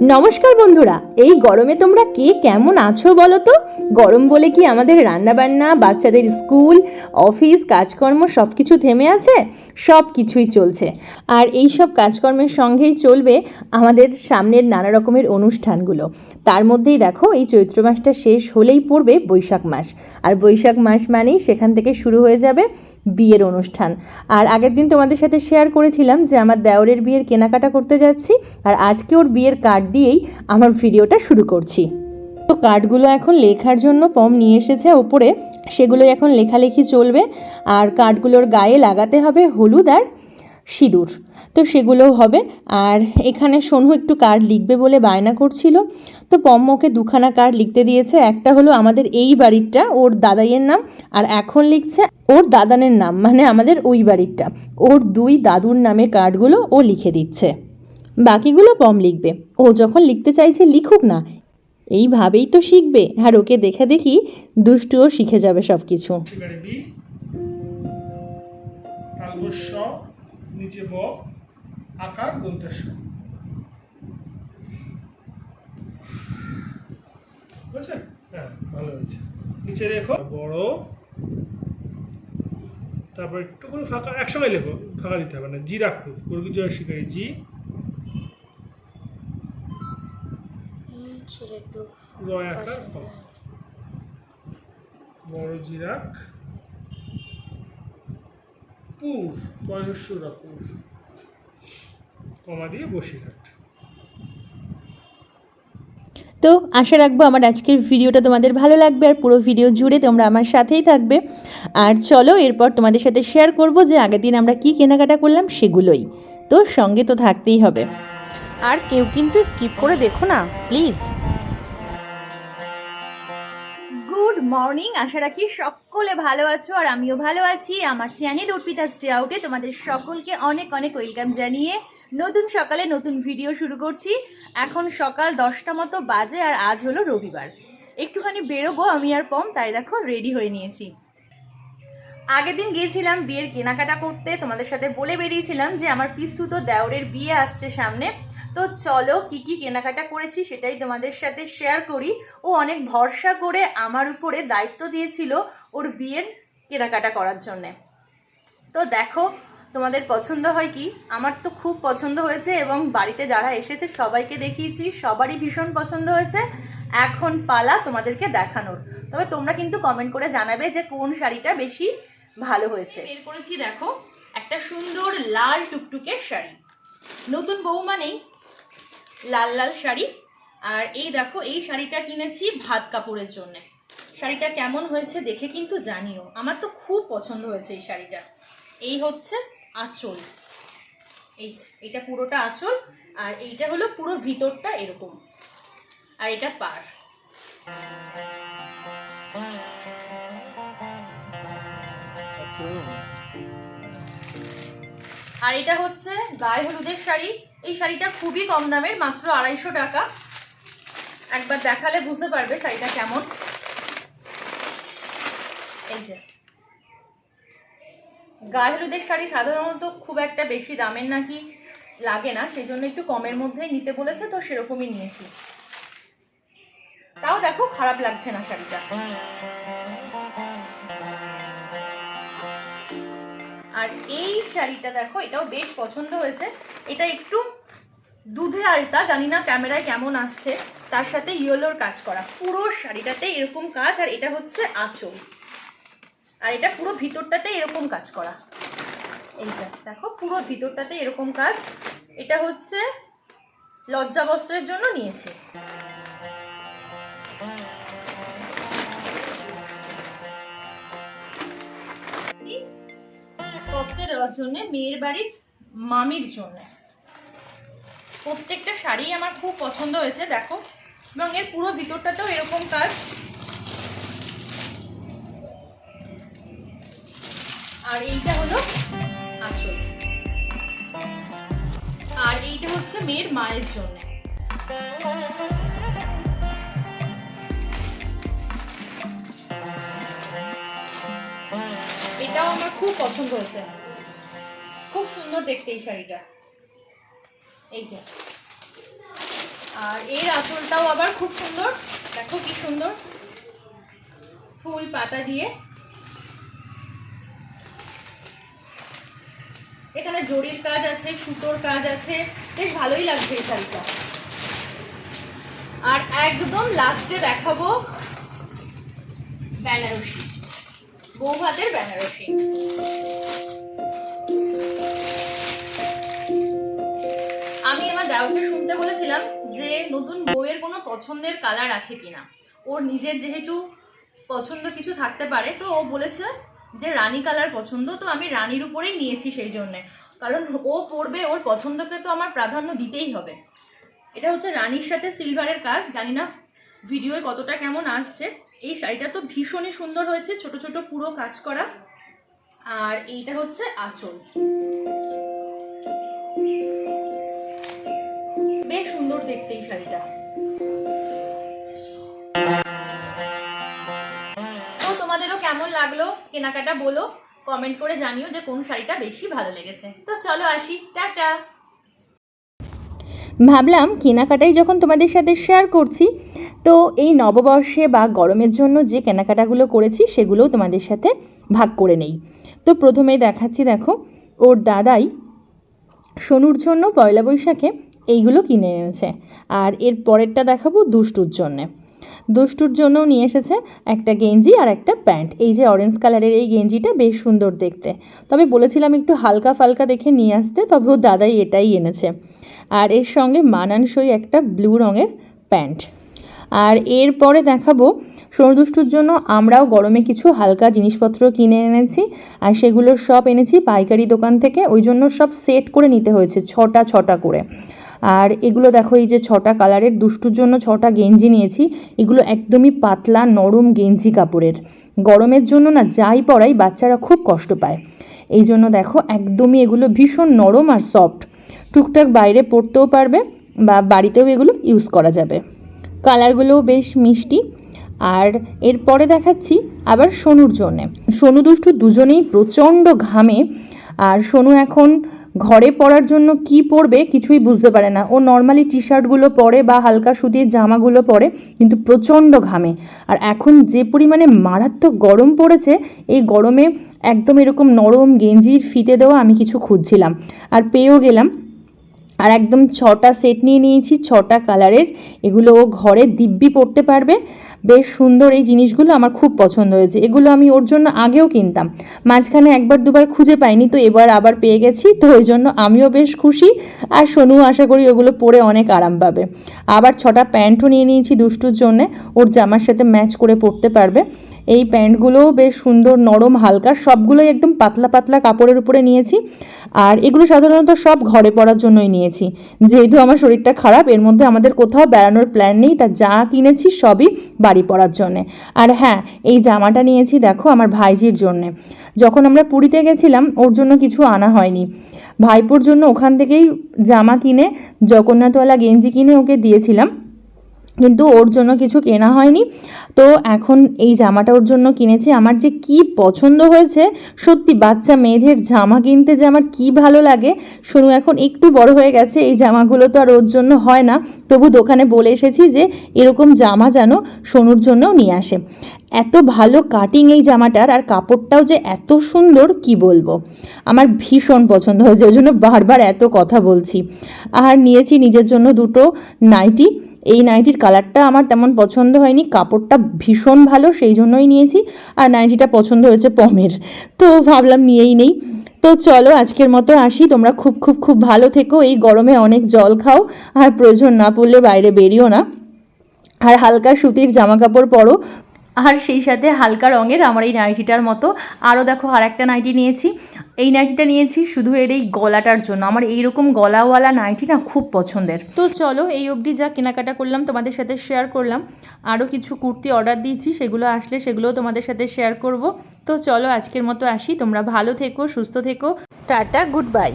নমস্কার বন্ধুরা, এই গরমে তোমরা কে কেমন আছো বলো তো? গরম বলে কি আমাদের রান্নাবান্না, বাচ্চাদের স্কুল, অফিস, কাজকর্ম সব কিছু থেমে আছে? সব কিছুই চলছে। আর এই সব কাজকর্মের সঙ্গেই চলবে আমাদের সামনের নানা রকমের অনুষ্ঠানগুলো। তার মধ্যেই দেখো, এই চৈত্র মাসটা শেষ হলেই পড়বে বৈশাখ মাস। আর বৈশাখ মাস মানেই সেখান থেকে শুরু হয়ে যাবে বিয়ের অনুষ্ঠান। আর আগের দিন তোমাদের সাথে শেয়ার করেছিলাম যে আমার দেওরের বিয়ের কেনাকাটা করতে যাচ্ছি আর আজকে ওর বিয়ের কার্ড দিয়েই আমার ভিডিওটা শুরু করছি। তো কার্ডগুলো এখন লেখার জন্য পম নিয়ে এসেছে ওপরে। সেগুলোই এখন লেখালেখি চলবে। আর কার্ডগুলোর গায়ে লাগাতে হবে হলুদ আর সিঁদুর। তো সেগুলোও হবে। আর এখানে সোনু একটু কার্ড লিখবে বলে বায়না করছিল। তো পম্ম ওকে দুখানা কার্ড লিখতে দিয়েছে। একটা হলো আমাদের এই বাড়িরটা, ওর দাদাইয়ের নাম, আর এখন লিখছে ওর দাদানের নাম মানে আমাদের ওই বাড়িরটা। ওর দুই দাদুর নামের কার্ডগুলো ও লিখে দিচ্ছে। বাকিগুলো পম লিখবে। ও যখন লিখতে চাইছে, লিখুক না। এইভাবেই তো শিখবে। আর ওকে দেখে দেখি দুষ্টুও শিখে যাবে সব কিছু নিচে ব। আকার দন্তেশ্ব বুঝছেন হ্যাঁ ভালো হয়েছে। নিচে রেখো বড়। তারপর একটু করে ফাঁকা একসঙ্গে লেখো ফাঁকা দিতে হবে না। জি রাখো বর্গী জয় শিকারি জি। রয় আকার বড় জিরাক পুর বয়স্যরা পুর কমা দিয়ে বসিরহাট তো আশা রাখব আমার আজকের ভিডিওটা তোমাদের ভালো লাগবে আর পুরো ভিডিও জুড়ে তোমরা আমার সাথেই থাকবে। আর চলো এরপর তোমাদের সাথে শেয়ার করব যে আগের দিন আমরা কি কেনাকাটা করলাম সেগুলোই। তো সঙ্গে তো থাকতেই হবে। আর কেউ কিন্তু স্কিপ করে দেখো না প্লিজ গুড মর্নিং আশা রাখি সকলে ভালো আছো আর আমিও ভালো আছি। আমার চ্যানেল অর্পিতা স্টে আউটে তোমাদের সকলকে অনেক অনেক ওয়েলকাম জানিয়ে নতুন সকালে নতুন ভিডিও শুরু করছি। এখন সকাল দশটা মতো বাজে আর আজ হলো রবিবার। একটুখানি বেরোবো, আমি আর পম, তাই দেখো রেডি হয়ে নিয়েছি। আগের দিন গিয়েছিলাম বিয়ের কেনাকাটা করতে, তোমাদের সাথে বলে বেরিয়েছিলাম যে আমার পিস্তুত দেওরের বিয়ে আসছে সামনে। তো চলো কি কি কেনাকাটা করেছি সেটাই তোমাদের সাথে শেয়ার করি। ও অনেক ভরসা করে আমার উপরে দায়িত্ব দিয়েছিল ওর বিয়ের কেনাকাটা করার জন্যে। তো দেখো তোমাদের পছন্দ হয় কি? আমার তো খুব পছন্দ হয়েছে এবং বাড়িতে যারা এসেছে সবাইকে দেখিয়েছি, সবারই ভীষণ পছন্দ হয়েছে। এখন পালা তোমাদেরকে দেখানোর। তবে তোমরা কিন্তু কমেন্ট করে জানাবে যে কোন শাড়িটা বেশি ভালো হয়েছে। বের করেছি দেখো, একটা সুন্দর লাল টুকটুকের শাড়ি। নতুন বউ মানেই লাল লাল শাড়ি। আর এই দেখো, এই শাড়িটা কিনেছি ভাত কাপড়ের জন্য। শাড়িটা কেমন হয়েছে দেখে কিন্তু জানিও। আমার তো খুব পছন্দ হয়েছে এই শাড়িটা। এই হচ্ছে আঁচল। এই এটা পুরোটা আঁচল আর এইটা হলো পুরো ভিতরটা এরকম। আর এটা পার। আর এটা হচ্ছে গায়ে হলুদের শাড়ি। এই শাড়িটা খুবই কম দামের, মাত্র আড়াইশো টাকা। একবার দেখালে বুঝতে পারবে শাড়িটা কেমন। এই যে। গায়ে হলুদের শাড়ি সাধারণত খুব একটা বেশি দামের নাকি লাগে না সেই জন্য একটু কমের মধ্যেই নিতে বলেছে, তো সেরকমই নিয়েছি। তাও দেখো খারাপ লাগছে না শাড়িটা। আর এই শাড়িটা দেখো, এটাও বেশ পছন্দ হয়েছে। এটা একটু দুধে আলতা, জানি না ক্যামেরায় কেমন আসছে, তার সাথে ইয়েলোর কাজ করা। পুরো শাড়িটাতে এরকম কাজ, আর এটা হচ্ছে আঁচল। আর এটা পুরো ভিতরটাতে এরকম কাজ করা। এই যে, দেখো, পুরো ভিতরটাতে এরকম কাজ। এটা হচ্ছে লজ্জা বস্ত্রের জন্য নিয়েছে। দেওয়ার জন্য, মেয়ের বাড়ির মামির জন্য। প্রত্যেকটা শাড়ি আমার খুব পছন্দ হয়েছে, দেখো। এবং এর পুরো ভিতরটাতেও এরকম কাজ। আর এইটা হলো আঁচল। আর এইটা হচ্ছে মেয়ের মায়ের জন্য। এটাও আমার খুব পছন্দ হয়েছে। খুব সুন্দর দেখতে এই শাড়িটা। এই যে। আর এর আঁচলটাও আবার খুব সুন্দর। দেখো কি সুন্দর। ফুল পাতা দিয়ে এখানে জরির কাজ আছে, সুতোর কাজ আছে। বেশ ভালোই লাগছে এই শাড়িটা। আর একদম লাস্টে দেখাবো বেনারসি। বৌভাতের বেনারসি। আমি আমার দাউকে শুনতে বলেছিলাম যে নতুন বউয়ের কোনো পছন্দের কালার আছে কিনা। ওর নিজের যেহেতু পছন্দ কিছু থাকতে পারে, তো ও বলেছে যে রানী কালার পছন্দ, তো আমি রানীর উপরেই নিয়েছি সেই জন্যে। কারণ ও পরবে, ওর পছন্দকে তো আমার প্রাধান্য দিতেই হবে। এটা হচ্ছে রানীর সাথে সিলভারের কাজ, জানি না ভিডিওয়ে কতটা কেমন আসছে। এই শাড়িটা তো ভীষণই সুন্দর হয়েছে, ছোট ছোট পুরো কাজ করা। আর এইটা হচ্ছে আঁচল। বেশ সুন্দর দেখতে এই শাড়িটা। কেমন লাগল? কেনাকাটা বলো কমেন্ট করে জানিও যে কোন শাড়িটা বেশি ভালো লেগেছে। তো চলো আসি, টাটা! ভাবলাম কেনাকাটাই যখন তোমাদের সাথে শেয়ার করছি, তো এই নববর্ষে বা গরমের জন্য যে কেনাকাটাগুলো করেছি সেগুলোও তোমাদের সাথে ভাগ করে নেই। তো প্রথমেই দেখাচ্ছি দেখো, ওর দাদাই সোনুর জন্য পয়লা বৈশাখে এইগুলো কিনে এনেছে। আর এর পরেরটা দেখাবো দুষ্টুর জন্যে। দুষ্টুর জন্যও নিয়ে এসেছে একটা গেঞ্জি আর একটা প্যান্ট। এই যে অরেঞ্জ কালারের এই গেঞ্জিটা বেশ সুন্দর দেখতে। তবে বলেছিলাম একটু হালকা ফালকা দেখে নিয়ে আসতে, তবে ও দাদাই এটাই এনেছে। আর এর সঙ্গে মানানসই একটা ব্লু রঙের প্যান্ট। আর এরপরে দেখাবো সোনদুষ্টুর জন্য আমরাও গরমে কিছু হালকা জিনিসপত্র কিনে এনেছি। আর সেগুলো সব এনেছি পাইকারি দোকান থেকে, ওই জন্য সব সেট করে নিতে হয়েছে, ছটা ছটা করে। আর এগুলো দেখো, এই যে ছটা কালারের, দুষ্টুর জন্য ছটা গেঞ্জি নিয়েছি। এগুলো একদমই পাতলা, নরম গেঞ্জি কাপড়ের। গরমের জন্য না যাই পরাই বাচ্চারা খুব কষ্ট পায়। এই জন্য দেখো, একদমই এগুলো ভীষণ নরম আর সফট টুকটাক বাইরে পরতেও পারবে বা বাড়িতেও এগুলো ইউজ করা যাবে। কালারগুলোও বেশ মিষ্টি। আর এরপরে দেখাচ্ছি আবার সোনুর জন্যে। সোনু দুষ্টু দুজনেই প্রচণ্ড ঘামে। আর সোনু এখন ঘরে পরার জন্য কি পরবে কিছুই বুঝতে পারে না। ও নর্মালি টি শার্টগুলো পরে বা হালকা সুতির জামাগুলো পরে, কিন্তু প্রচণ্ড ঘামে। আর এখন যে পরিমাণে মারাত্মক গরম পড়েছে, এই গরমে একদম এরকম নরম গেঞ্জির ফিতে দেওয়া আমি কিছু খুঁজছিলাম। আর পেয়েও গেলাম। আর একদম ছটা সেট নিয়ে নিয়েছি, ছটা কালারের এগুলো ও ঘরে দিব্যি পরতে পারবে। বেশ সুন্দর এই জিনিসগুলো আমার খুব পছন্দ হয়েছে। এগুলো আমি ওর জন্য আগেও কিনতাম। মাঝখানে একবার দুবার খুঁজে পাইনি, তো এবার আবার পেয়ে গেছি। তো ওই জন্য আমিও বেশ খুশি। আর সোনু আশা করি ওগুলো পরে অনেক আরাম পাবে। আবার ছটা প্যান্টও নিয়ে নিয়েছি দুষ্টুর জন্যে। ওর জামার সাথে ম্যাচ করে পরতে পারবে। এই প্যান্টগুলোও বেশ সুন্দর, নরম, হালকা, সবগুলোই একদম পাতলা পাতলা কাপড়ের উপরে নিয়েছি। আর এগুলো সাধারণত সব ঘরে পরার জন্যই নিয়েছি। যেহেতু আমার শরীরটা খারাপ, এর মধ্যে আমাদের কোথাও বেড়ানোর প্ল্যান নেই, তা যা কিনেছি সবই বাড়ি পরার জন্যে। আর হ্যাঁ এই জামাটা নিয়েছি দেখো আমার ভাইজির জন্যে। যখন আমরা পুরীতে গেছিলাম, ওর জন্য কিছু আনা হয়নি। ভাইপোর জন্য ওখান থেকেই জামা কিনে জগন্নাথওয়ালা গেঞ্জি কিনে ওকে দিয়েছিলাম। কিন্তু ওর জন্য কিছু কেনা হয়নি। তো এখন এই জামাটা ওর জন্য কিনেছি। আমার যে কি পছন্দ হয়েছে, সত্যি বাচ্চা মেয়েদের জামা কিনতে যে আমার কি ভালো লাগে শুনু এখন একটু বড় হয়ে গেছে, এই জামাগুলো তো আর ওর জন্য হয় না। তবু দোকানে বলে এসেছি যে এরকম জামা যেন সোনুর জন্যও নিয়ে আসে। এত ভালো কাটিং এই জামাটার, আর কাপড়টাও যে এত সুন্দর, কি বলব? আমার ভীষণ পছন্দ হয়েছে, ওই জন্য বারবার এত কথা বলছি। আর নিয়েছি নিজের জন্য দুটো নাইটি এই নাইটির কালারটা আমার তেমন পছন্দ হয়নি, কাপড়টা ভীষণ ভালো, সেই জন্যই নিয়েছি। আর নাইটিটা পছন্দ হয়েছে পমের। তো ভাবলাম নিয়েই নেই। তো চলো আজকের মতো আসি, তোমরা খুব খুব খুব ভালো থেকো, এই গরমে অনেক জল খাও, আর প্রয়োজন না পড়লে বাইরে বেরিও না। আর হালকা সুতির জামা কাপড় পরো আর সেই সাথে হালকা রঙের আমার এই নাইটিটার মতো। আরও দেখো আর একটা নাইটি নিয়েছি। এই নাইটিটা নিয়েছি শুধু এর এই গলাটার জন্য। আমার এইরকম গলাওয়ালা নাইটি না খুব পছন্দের। তো চলো এই অবধি যা কেনাকাটা করলাম তোমাদের সাথে শেয়ার করলাম। আরও কিছু কুর্তি অর্ডার দিয়েছি, সেগুলো আসলে সেগুলোও তোমাদের সাথে শেয়ার করব। তো চলো আজকের মতো আসি। তোমরা ভালো থেকো, সুস্থ থেকো। Tata good bye